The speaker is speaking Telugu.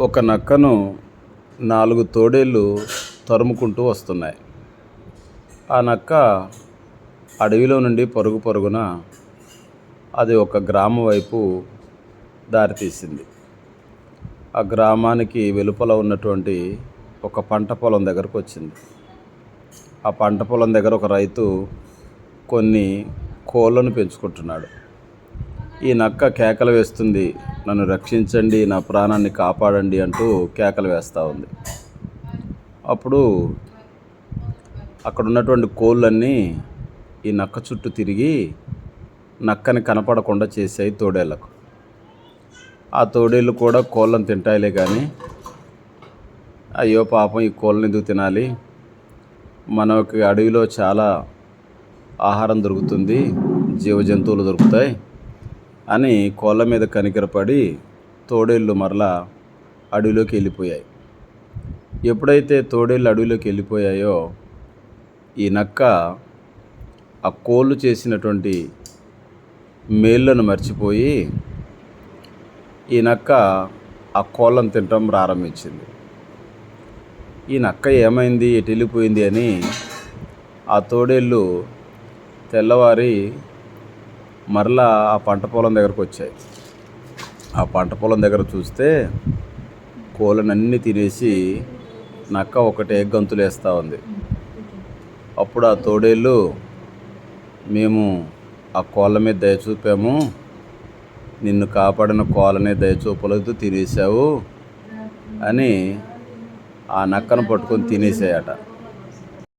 ఒక నక్కను నాలుగు తోడేళ్ళు తరుముకుంటూ వస్తున్నాయి. ఆ నక్క అడవిలో నుండి పరుగు పరుగున అది ఒక గ్రామం వైపు దారితీసింది. ఆ గ్రామానికి వెలుపల ఉన్నటువంటి ఒక పంట పొలం దగ్గరకు వచ్చింది. ఆ పంట పొలం దగ్గర ఒక రైతు కొన్ని కోళ్ళను పెంచుకుంటున్నాడు. ఈ నక్క కేకలు వేస్తుంది. నన్ను రక్షించండి నా ప్రాణాన్ని కాపాడండి అంటూ కేకలు వేస్తూ ఉంది. అప్పుడు అక్కడ ఉన్నటువంటి కోళ్ళన్నీ ఈ నక్క చుట్టూ తిరిగి నక్కని కనపడకుండా చేసాయి తోడేళ్ళకు ఆ తోడేళ్ళు కూడా కోళ్ళను తింటాయిలే కానీ అయ్యో పాపం ఈ కోళ్ళని ఎందుకు తినాలి? మనకి అడవిలో చాలా ఆహారం దొరుకుతుంది జీవ జంతువులు దొరుకుతాయి. అని కోళ్ళ మీద కనికరపడి తోడేళ్ళు మరలా అడవిలోకి వెళ్ళిపోయాయి. ఎప్పుడైతే తోడేళ్ళు అడవిలోకి వెళ్ళిపోయాయో ఈ నక్క ఆ కోళ్ళు చేసినటువంటి మేళ్ళను మర్చిపోయి ఈ నక్క ఆ కోళ్ళను తినటం ప్రారంభించింది. ఈ నక్క ఏమైంది? ఎటు వెళ్ళిపోయింది అని ఆ తోడేళ్ళు తెల్లవారి మరలా ఆ పంట పొలం దగ్గరకు వచ్చాయి. ఆ పంట పొలం దగ్గర చూస్తే కోళ్ళనన్నీ తినేసి నక్క ఒకటే గంతులు వేస్తూ ఉంది. అప్పుడు ఆ తోడేళ్ళు మేము ఆ కోళ్ళ మీద దయ చూపాము. నిన్ను కాపాడిన కోళ్ళని దయచూపలేదు తినేసావు అని ఆ నక్కను పట్టుకొని తినేసాయట.